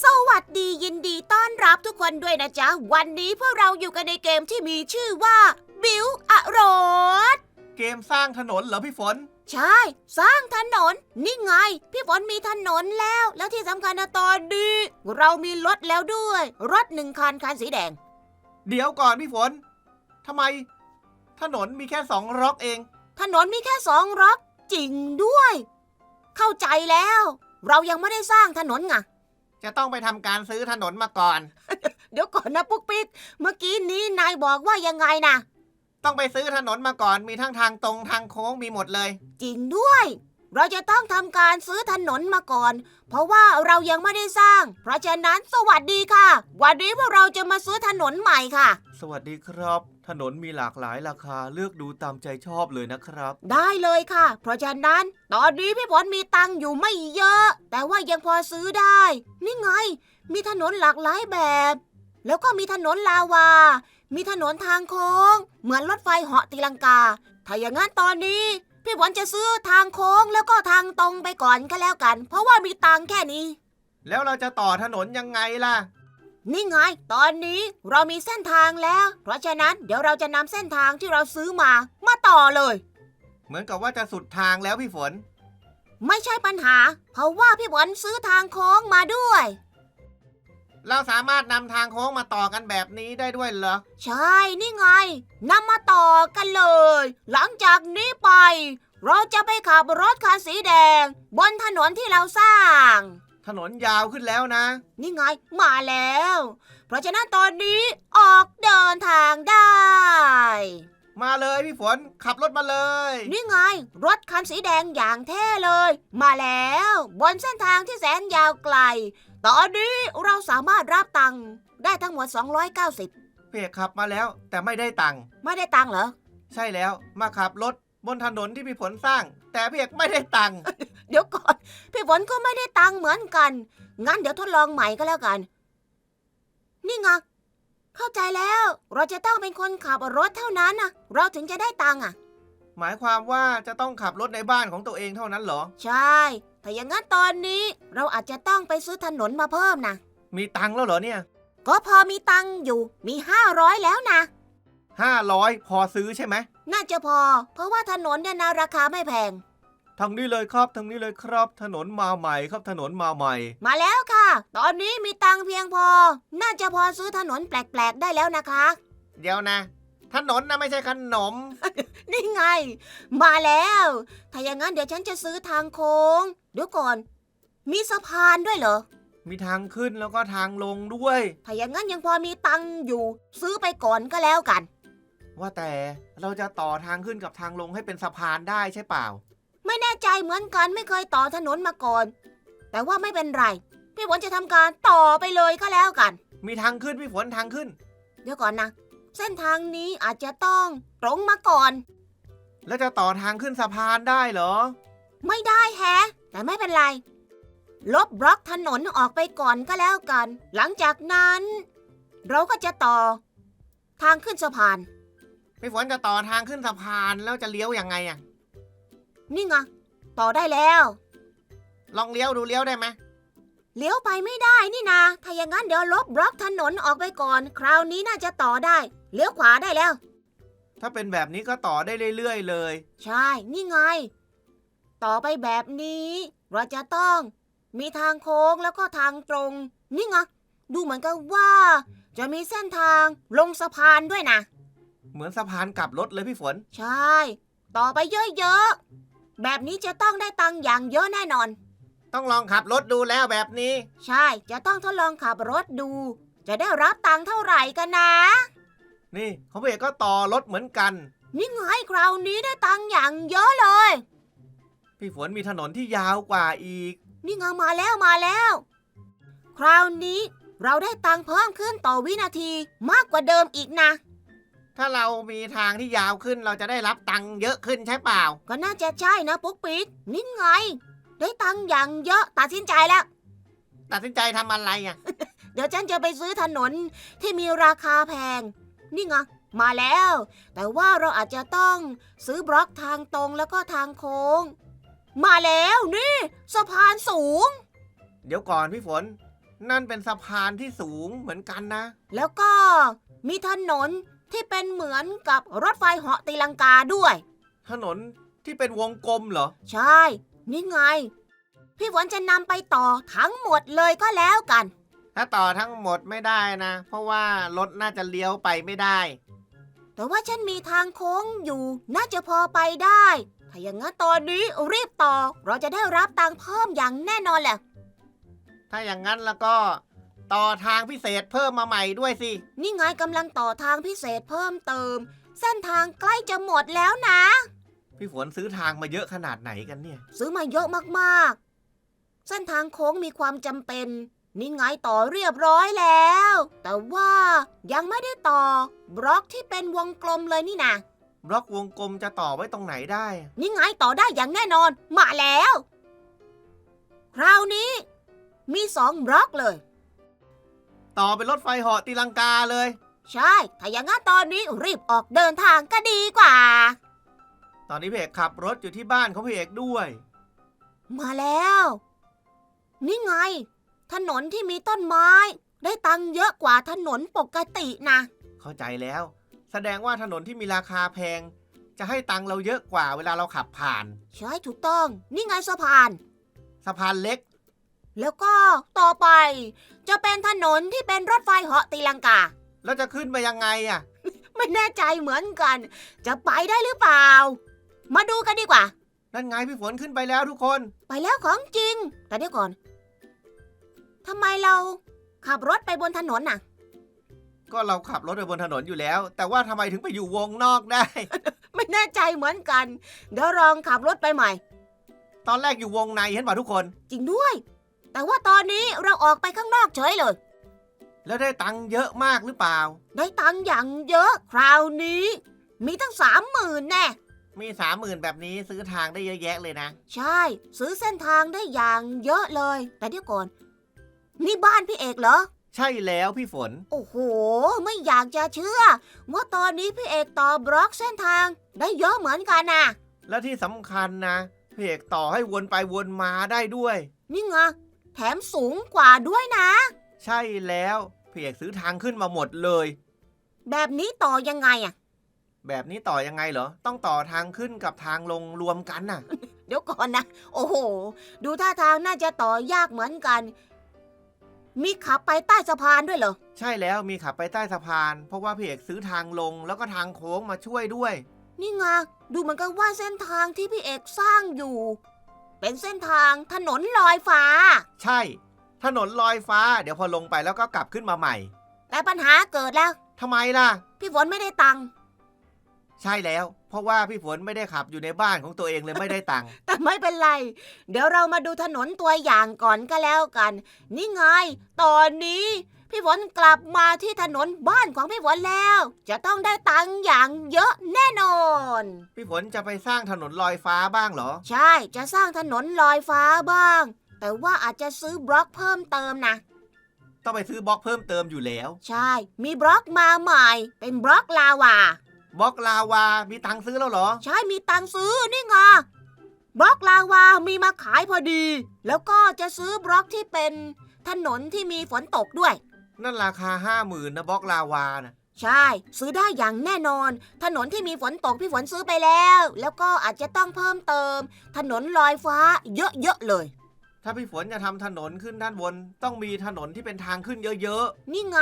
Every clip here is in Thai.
สวัสดียินดีต้อนรับทุกคนด้วยนะจ๊ะ วันนี้พวกเราอยู่กันในเกมที่มีชื่อว่าบิวอโรดเกมสร้างถนนเหรอพี่ฝน ใช่ สร้างถนน นี่ไง พี่ฝนมีถนนแล้ว แล้วที่สำคัญนะตอนนี้เรามีรถแล้วด้วย รถหนึ่งคันคันสีแดง เดี๋ยวก่อนพี่ฝนทำไม ถนนมีแค่สองล็อกเอง ถนนมีแค่สองล็อกจริงด้วย เข้าใจแล้ว เรายังไม่ได้สร้างถนนไง จะต้องไปทำการซื้อถนนมาก่อน เดี๋ยวก่อนนะปุ๊กปิ๊ก เมื่อกี้นี้นายบอกว่ายังไงนะต้องไปซื้อถนนมาก่อนมีทั้งทางตรงทางโค้งมีหมดเลย จริงด้วย เราจะต้องทำการซื้อถนนมาก่อน เพราะว่าเรายังไม่ได้สร้าง เพราะฉะนั้นสวัสดีค่ะ วันนี้พวกเราจะมาซื้อถนนใหม่ค่ะ สวัสดีครับถ นนมีหลากหลายราคาเลือกดูตามใจชอบเลยนะครับ ได้เลยค่ะ เพราะฉะนั้น ตอนนี้พี่ผลมีตังค์อยู่ไม่เยอะ แต่ว่ายังพอซื้อได้ นี่ไง มีถนนหลากหลายแบบ แล้วก็มีถนนลาวา มีถนนทางโค้ง เหมือนรถไฟเหาะตีลังกา ถ้าอย่างนั้นตอนนี้ พี่ผลจะซื้อทางโค้งแล้วก็ทางตรงไปก่อนก็แล้วกัน เพราะว่ามีตังค์แค่นี้ แล้วเราจะต่อถนนยังไงล่ะ นี่ไง ตอนนี้เรามีเส้นทางแล้ว เพราะฉะนั้นเดี๋ยวเราจะนำเส้นทางที่เราซื้อมา มาต่อเลย เหมือนกับว่าจะสุดทางแล้วพี่ฝน ไม่ใช่ปัญหา เพราะว่าพี่บอลซื้อทางโค้งมาด้วย เราสามารถนำทางโค้งมาต่อกันแบบนี้ได้ด้วยเหรอ ใช่นี่ไงนำมาต่อกันเลย หลังจากนี้ไป เราจะไปขับรถคันสีแดง บนถนนที่เราสร้าง ถนนยาวขึ้นแล้วนะ นี่ไงมาแล้ว เพราะฉะนั้นตอนนี้ออกเดินทางได้ มาเลยพี่ฝนขับรถมาเลย นี่ไง รถคันสีแดงอย่างเท่เลย มาแล้ว บนเส้นทางที่แสนยาวไกล ตอนนี้เราสามารถรับตังค์ได้ทั้งหมด 290 เพียกขับมาแล้วแต่ไม่ได้ตังค์ไม่ได้ตังค์เหรอ ใช่แล้วมาขับรถบนถนนที่พี่ฝนสร้าง แต่เพียกไม่ได้ตังค์ เดี๋ยวก่อน พี่ฝนก็ไม่ได้ตังค์เหมือนกัน งั้นเดี๋ยวทดลองใหม่ก็แล้วกัน นี่ไงเข้าใจแล้ว เราจะต้องเป็นคนขับรถเท่านั้นนะเราถึงจะได้ตังค์อะ หมายความว่าจะต้องขับรถในบ้านของตัวเองเท่านั้นเหรอ ใช่ ถ้าอย่างนั้นตอนนี้เราอาจจะต้องไปซื้อถนนมาเพิ่มนะมีตังค์แล้วเหรอเนี่ยก็พอมีตังค์อยู่ มี500แล้วนะ ห้าร้อยพอซื้อใช่ไหม น่าจะพอ เพราะว่าถนนเนี่ยนะราคาไม่แพง ทางนี้เลยครับทางนี้เลยครับ ถนนมาใหม่ครับถนนมาใหม่ มาแล้วค่ะ ตอนนี้มีตังค์เพียงพอ น่าจะพอซื้อถนนแปลกๆได้แล้วนะคะ เดี๋ยวนะ ถนนนะไม่ใช่ขนม นี่ไง มาแล้ว ถ้าอย่างนั้นเดี๋ยวฉันจะซื้อทางโค้งเดี๋ยวก่อน มีสะพานด้วยเหรอ มีทางขึ้นแล้วก็ทางลงด้วย ถ้าอย่างนั้นยังพอมีตังค์อยู่ ซื้อไปก่อนก็แล้วกัน ว่าแต่เราจะต่อทางขึ้นกับทางลงให้เป็นสะพานได้ใช่เปล่า ไม่แน่ใจเหมือนกันไม่เคยต่อถนนมาก่อน แต่ว่าไม่เป็นไร พี่ฝนจะทำการต่อไปเลยก็แล้วกัน มีทางขึ้นพี่ฝนทางขึ้น เดี๋ยวก่อนนะ เส้นทางนี้อาจจะต้องตรงมาก่อน แล้วจะต่อทางขึ้นสะพานได้เหรอ ไม่ได้แฮะ แต่ไม่เป็นไร ลบบล็อกถนนออกไปก่อนก็แล้วกัน หลังจากนั้น เราก็จะต่อ ทางขึ้นสะพาน พี่ฝนจะต่อทางขึ้นสะพานแล้วจะเลี้ยวยังไงอะ นี่ไงต่อได้แล้ว ลองเลี้ยวดูเลี้ยวได้ไหมเลี้ยวไปไม่ได้นี่นา ถ้าอย่างนั้นเดี๋ยวลบบล็อกถนนออกไปก่อน คราวนี้น่าจะต่อได้ เลี้ยวขวาได้แล้ว ถ้าเป็นแบบนี้ก็ต่อได้เรื่อยๆเลย ใช่ นี่ไง ต่อไปแบบนี้ เราจะต้อง มีทางโค้งแล้วก็ทางตรง นี่ไง ดูเหมือนกับว่า จะมีเส้นทางลงสะพานด้วยนะ เหมือนสะพานกลับรถเลยพี่ฝน ใช่ ต่อไปเยอะๆ แบบนี้จะต้องได้ตังค์อย่างเยอะแน่นอน ต้องลองขับรถดูแล้วแบบนี้ ใช่จะต้องทดลองขับรถดู จะได้รับตังค์เท่าไหร่กันนะ นี่เขาเอกก็ต่อรถเหมือนกัน นี่ไงคราวนี้ได้ตังค์อย่างเยอะเลย พี่ฝนมีถนนที่ยาวกว่าอีก นี่ไงมาแล้วมาแล้ว คราวนี้เราได้ตังค์เพิ่มขึ้นต่อวินาทีมากกว่าเดิมอีกนะ ถ้าเรามีทางที่ยาวขึ้นเราจะได้รับตังค์เยอะขึ้นใช่เปล่า ก็น่าจะใช่นะปุ๊กปิ๊กนี่ไง ได้ตังค์อย่างเยอะตัดสินใจแล้ว ตัดสินใจทำอะไรอะ เดี๋ยวฉันจะไปซื้อถนนที่มีราคาแพง นี่ไงมาแล้ว แต่ว่าเราอาจจะต้องซื้อบล็อกทางตรงแล้วก็ทางโค้ง มาแล้วนี่สะพานสูง เดี๋ยวก่อนพี่ฝน นั่นเป็นสะพานที่สูงเหมือนกันนะ แล้วก็มีถนน ที่เป็นเหมือนกับรถไฟเหาะตีลังกาด้วย ถนนที่เป็นวงกลมเหรอ ใช่ นี่ไง พี่ฝนจะนำไปต่อทั้งหมดเลยก็แล้วกัน ถ้าต่อทั้งหมดไม่ได้นะ เพราะว่ารถน่าจะเลี้ยวไปไม่ได้ แต่ว่าฉันมีทางโค้งอยู่ น่าจะพอไปได้ ถ้าอย่างนั้นตอนนี้รีบต่อ เราจะได้รับตังค์เพิ่มอย่างแน่นอนแหละ ถ้าอย่างนั้นแล้วก็ ต่อทางพิเศษเพิ่มมาใหม่ด้วยสิ นี่ไงกำลังต่อทางพิเศษเพิ่มเติม เส้นทางใกล้จะหมดแล้วนะ พี่ฝนซื้อทางมาเยอะขนาดไหนกันเนี่ย ซื้อมาเยอะมากๆ เส้นทางโค้งมีความจำเป็น นี่ไงต่อเรียบร้อยแล้ว แต่ว่ายังไม่ได้ต่อ บล็อกที่เป็นวงกลมเลยนี่นะบล็อกวงกลมจะต่อไว้ตรงไหนได้ นี่ไงต่อได้อย่างแน่นอน มาแล้ว คราวนี้ มีสองบล็อกเลย ต่อเป็นรถไฟเหาะตีลังกาเลย ใช่ ถ้าอย่างนั้นตอนนี้รีบออกเดินทางก็ดีกว่า ตอนนี้พี่เอกขับรถอยู่ที่บ้านของพี่เอกด้วย มาแล้ว นี่ไง ถนนที่มีต้นไม้ ได้ตังค์เยอะกว่าถนนปกตินะ เข้าใจแล้ว แสดงว่าถนนที่มีราคาแพง จะให้ตังค์เราเยอะกว่าเวลาเราขับผ่าน ใช่ถูกต้อง นี่ไงสะพาน สะพานเล็ก แล้วก็ต่อไป จะเป็นถนนที่เป็นรถไฟเหาะตีลังกา แล้วจะขึ้นไปยังไงอะ ไม่แน่ใจเหมือนกัน จะไปได้หรือเปล่า มาดูกันดีกว่า นั่นไงพี่ฝนขึ้นไปแล้วทุกคน ไปแล้วของจริง แต่เดี๋ยวก่อนทำไมเราขับรถไปบนถนนน่ะ ก็เราขับรถไปบนถนนอยู่แล้ว แต่ว่าทำไมถึงไปอยู่วงนอกได้ ไม่แน่ใจเหมือนกัน เดี๋ยวลองขับรถไปใหม่ ตอนแรกอยู่วงในเห็นป่ะทุกคน จริงด้วย แต่ว่าตอนนี้เราออกไปข้างนอกเฉยเลย แล้วได้ตังค์เยอะมากหรือเปล่า ได้ตังค์อย่างเยอะคราวนี้ มีตั้งสามหมื่นแน่ มีสามหมื่นแบบนี้ซื้อทางได้เยอะแยะเลยนะ ใช่ ซื้อเส้นทางได้อย่างเยอะเลย แต่เดี๋ยวก่อน นี่บ้านพี่เอกเหรอ ใช่แล้วพี่ฝน โอ้โห ไม่อยากจะเชื่อ ว่าตอนนี้พี่เอกต่อบล็อกเส้นทาง ได้เยอะเหมือนกันนะและที่สำคัญนะพี่เอกต่อให้วนไปวนมาได้ด้วย นี่ไง แถมสูงกว่าด้วยนะ ใช่แล้วพี่เอกซื้อทางขึ้นมาหมดเลย แบบนี้ต่อยังไงอะแบบนี้ต่อยังไงเหรอ ต้องต่อทางขึ้นกับทางลงรวมกันน่ะ เดี๋ยวก่อนนะ โอ้โห ดูท่าทางน่าจะต่อยากเหมือนกัน มีขับไปใต้สะพานด้วยเหรอ ใช่แล้วมีขับไปใต้สะพาน เพราะว่าพี่เอกซื้อทางลงแล้วก็ทางโค้งมาช่วยด้วย นี่ไงดูเหมือนกับว่าเส้นทางที่พี่เอกสร้างอยู่ เป็นเส้นทางถนนลอยฟ้า ใช่ ถนนลอยฟ้า เดี๋ยวพอลงไปแล้วก็กลับขึ้นมาใหม่ แต่ปัญหาเกิดแล้ว ทำไมล่ะ พี่ฝนไม่ได้ตังค์ใช่แล้ว เพราะว่าพี่ฝนไม่ได้ขับอยู่ในบ้านของตัวเองเลยไม่ได้ตังค์ แต่ไม่เป็นไร เดี๋ยวเรามาดูถนนตัวอย่างก่อนก็แล้วกัน นี่ไง ตอนนี้ พี่ฝนกลับมาที่ถนนบ้านของพี่ฝนแล้ว จะต้องได้ตังค์อย่างเยอะแน่นอน พี่ฝนจะไปสร้างถนนลอยฟ้าบ้างเหรอ ใช่จะสร้างถนนลอยฟ้าบ้าง แต่ว่าอาจจะซื้อบล็อกเพิ่มเติมนะ ต้องไปซื้อบล็อกเพิ่มเติมอยู่แล้ว ใช่ มีบล็อกมาใหม่ เป็นบล็อกลาวา บล็อกลาวา มีตังค์ซื้อแล้วเหรอ ใช่มีตังค์ซื้อนี่ไงบล็อกลาวา มีมาขายพอดี แล้วก็จะซื้อบล็อกที่เป็นถนนที่มีฝนตกด้วย นั่นราคาห้าหมื่นนะบล็อกลาวานะใช่ ซื้อได้อย่างแน่นอน ถนนที่มีฝนตกพี่ฝนซื้อไปแล้ว แล้วก็อาจจะต้องเพิ่มเติม ถนนลอยฟ้าเยอะๆเลย ถ้าพี่ฝนจะทำถนนขึ้นด้านบน ต้องมีถนนที่เป็นทางขึ้นเยอะนี่ไง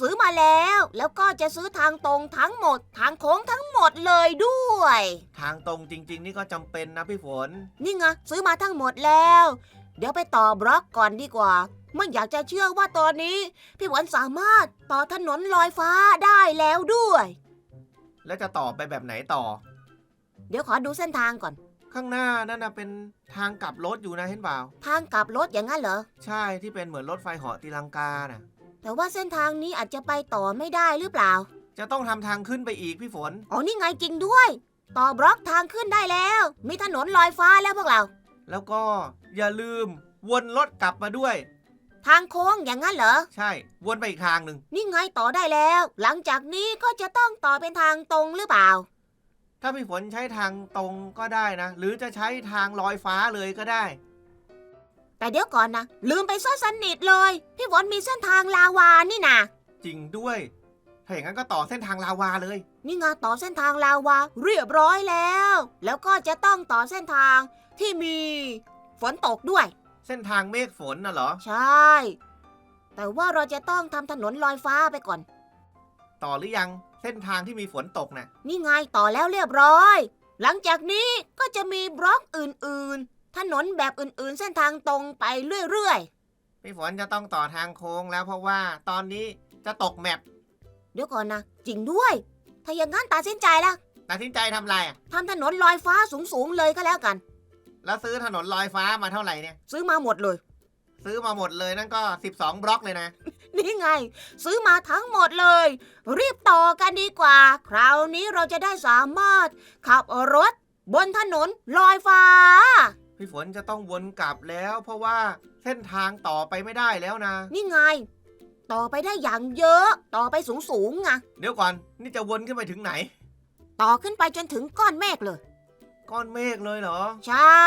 ซื้อมาแล้ว แล้วก็จะซื้อทางตรงทั้งหมด ทางโค้งทั้งหมดเลยด้วย ๆ ทางตรงจริง ๆ นี่ก็จำเป็นนะพี่ฝน นี่ไงซื้อมาทั้งหมดแล้ว เดี๋ยวไปต่อบล็อกก่อนดีกว่า ไม่อยากจะเชื่อว่าตอนนี้ พี่หวันสามารถต่อถนนลอยฟ้าได้แล้วด้วย แล้วจะต่อไปแบบไหนต่อ เดี๋ยวขอดูเส้นทางก่อน ข้างหน้านั่นนะเป็นทางกลับรถอยู่นะเห็นเปล่า ทางกลับรถอย่างนั้นเหรอ ใช่ที่เป็นเหมือนรถไฟเหาะตีลังกาน่ะ แต่ว่าเส้นทางนี้อาจจะไปต่อไม่ได้หรือเปล่า จะต้องทำทางขึ้นไปอีกพี่ฝน อ๋อนี่ไงจริงด้วย ต่อบล็อกทางขึ้นได้แล้ว มีถนนลอยฟ้าแล้วพวกเรา แล้วก็ อย่าลืม วนรถกลับมาด้วย ทางโค้งอย่างนั้นเหรอ ใช่ วนไปอีกทางหนึ่งนี่ไงต่อได้แล้ว หลังจากนี้ก็จะต้องต่อเป็นทางตรงหรือเปล่า ถ้าพี่ฝนใช้ทางตรงก็ได้นะ หรือจะใช้ทางลอยฟ้าเลยก็ได้ แต่เดี๋ยวก่อนนะ ลืมไปซะสนิทเลย พี่ฝนมีเส้นทางลาวานี่นะจริงด้วย ถ้าอย่างนั้นก็ต่อเส้นทางลาวาเลย นี่ไงต่อเส้นทางลาวาเรียบร้อยแล้ว แล้วก็จะต้องต่อเส้นทางที่มี ฝนตกด้วย เส้นทางเมฆฝนน่ะเหรอ ใช่ แต่ว่าเราจะต้องทำถนนลอยฟ้าไปก่อน ต่อหรือยังเส้นทางที่มีฝนตกน่ะ นี่ไงต่อแล้วเรียบร้อย หลังจากนี้ก็จะมีบล็อกอื่นๆ ถนนแบบอื่นๆ เส้นทางตรงไปเรื่อยพี่ฝนจะต้องต่อทางโค้งแล้วเพราะว่าตอนนี้จะตกแมปๆ เดี๋ยวก่อนนะ จริงด้วย ถ้าอย่างนั้นตัดสินใจละตัดสินใจทำอะไรอะทำถนนลอยฟ้าสูงๆเลยก็แล้วกัน แล้วซื้อถนนลอยฟ้ามาเท่าไหร่เนี่ย ซื้อมาหมดเลย ซื้อมาหมดเลยนั่นก็ 12 บล็อกเลยนะ นี่ไง ซื้อมาทั้งหมดเลย รีบต่อกันดีกว่า คราวนี้เราจะได้สามารถ ขับรถ บนถนนลอยฟ้า พี่ฝนจะต้องวนกลับแล้ว เพราะว่าเส้นทางต่อไปไม่ได้แล้วนะ นี่ไง ต่อไปได้อย่างเยอะ ต่อไปสูงๆไงเดี๋ยวก่อนนี่จะวนขึ้นไปถึงไหน ต่อขึ้นไปจนถึงก้อนเมฆเลย ก้อนเมฆเลยเหรอ ใช่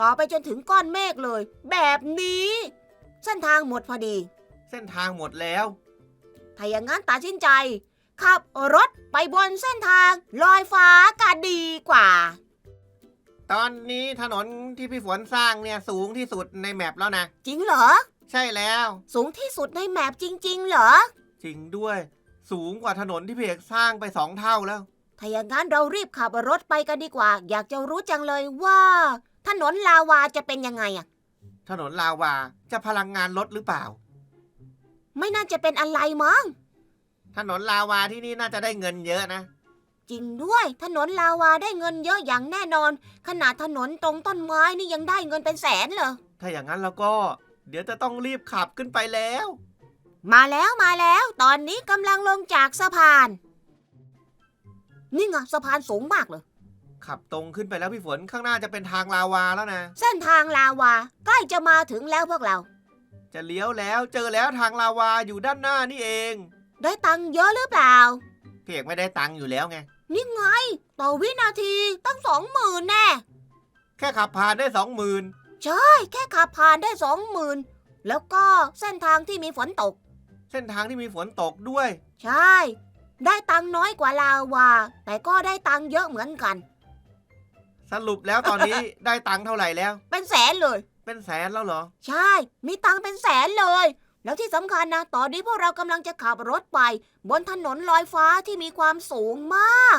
ต่อไปจนถึงก้อนเมฆเลย แบบนี้ เส้นทางหมดพอดี เส้นทางหมดแล้ว ถ้าอย่างนั้นตัดสินใจ ขับรถไปบนเส้นทางลอยฟ้าก็ดีกว่า ตอนนี้ถนนที่พี่ฝนสร้างเนี่ยสูงที่สุดในแมปแล้วนะ จริงเหรอ ใช่แล้ว สูงที่สุดในแมปจริง ๆ เหรอ จริงด้วย สูงกว่าถนนที่พี่เอกสร้างไปสองเท่าแล้ว ถ้าอย่างนั้นเรารีบขับรถไปกันดีกว่า อยากจะรู้จังเลยว่า ถนนลาวาจะเป็นยังไงอะถนนลาวาจะพลังงานลดหรือเปล่า ไม่น่าจะเป็นอะไรมั้ง ถนนลาวาที่นี่น่าจะได้เงินเยอะนะ จริงด้วยถนนลาวาได้เงินเยอะอย่างแน่นอน ขนาดถนนตรงต้นไม้นี่ยังได้เงินเป็นแสนเลย ถ้าอย่างนั้นแล้วก็ เดี๋ยวจะต้องรีบขับขึ้นไปแล้ว มาแล้วมาแล้ว ตอนนี้กำลังลงจากสะพาน นี่ไงสะพานสูงมากเลย ขับตรงขึ้นไปแล้วพี่ฝนข้างหน้าจะเป็นทางลาวาแล้วนะ เส้นทางลาวาใกล้จะมาถึงแล้วพวกเรา จะเลี้ยวแล้วเจอแล้วทางลาวาอยู่ด้านหน้านี่เองได้ตังค์เยอะหรือเปล่าพี่เอกไม่ได้ตังค์อยู่แล้วไง นี่ไง ต่อวินาทีตั้งสองหมื่นแน่แค่ขับผ่านได้สองหมื่นใช่แค่ขับผ่านได้สองหมื่นแล้วก็เส้นทางที่มีฝนตก เส้นทางที่มีฝนตกด้วย ใช่ ได้ตังค์น้อยกว่าลาวา แต่ก็ได้ตังค์เยอะเหมือนกัน สรุปแล้วตอนนี้ ได้ตังค์เท่าไหร่แล้ว เป็นแสนเลย เป็นแสนแล้วเหรอ ใช่ มีตังค์เป็นแสนเลย แล้วที่สำคัญนะ ตอนนี้พวกเรากำลังจะขับรถไป บนถนนลอยฟ้าที่มีความสูงมาก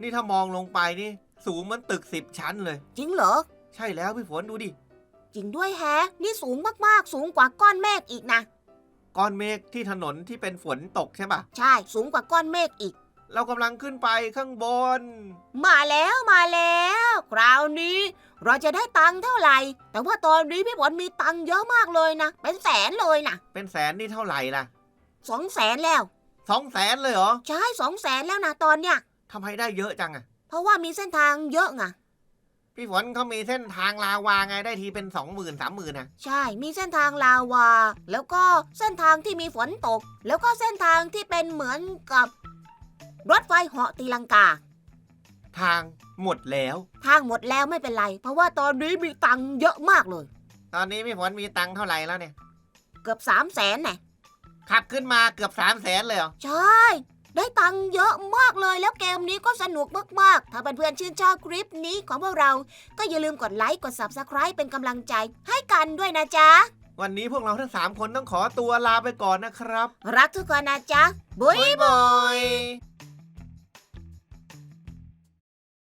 นี่ถ้ามองลงไปนี่ สูงเหมันตึกสิบชั้นเลย จริงเหรอ ใช่แล้วพี่ฝนดูดิ จริงด้วยแฮะ นี่สูงมากๆ สูงกว่าก้อนเมฆอีกนะ ก้อนเมฆที่ถนนที่เป็นฝนตกใช่ปะใช่ สูงกว่าก้อนเมฆอีก เรากำลังขึ้นไปข้างบน มาแล้วมาแล้ว คราวนี้ เราจะได้ตังค์เท่าไหร่ แต่ว่าตอนนี้พี่ฝนมีตังค์เยอะมากเลยนะ เป็นแสนเลยนะเป็นแสนนี่เท่าไหร่ล่ะสองแสนแล้ว สองแสนเลยเหรอ ใช่สองแสนแล้วนะตอนเนี้ยทำไมได้เยอะจังอะเพราะว่ามีเส้นทางเยอะไง พี่ฝนเขามีเส้นทางลาวาไงได้ทีเป็นสองหมื่นสามหมื่นนะใช่ มีเส้นทางลาวา แล้วก็เส้นทางที่มีฝนตก แล้วก็เส้นทางที่เป็นเหมือนกับ รถไฟเหาะตีลังกา ทางหมดแล้ว ทางหมดแล้วไม่เป็นไร เพราะว่าตอนนี้มีตังค์เยอะมากเลย ตอนนี้พี่ฝนมีตังค์เท่าไหร่แล้วเนี่ย เกือบสามแสนแน่ขับขึ้นมาเกือบสามแสนเลยเหรอ ใช่ ได้ตังค์เยอะมากเลยแล้วเกมนี้ก็สนุกมากๆ ถ้าเพื่อนๆชื่นชอบคลิปนี้ของพวกเรา ก็อย่าลืมกดไลค์ กด Subscribe เป็นกำลังใจให้กันด้วยนะจ๊ะ วันนี้พวกเราทั้งสามคนต้องขอตัวลาไปก่อนนะครับ รักทุกคนนะจ๊ะ บุยบ๊ายบาย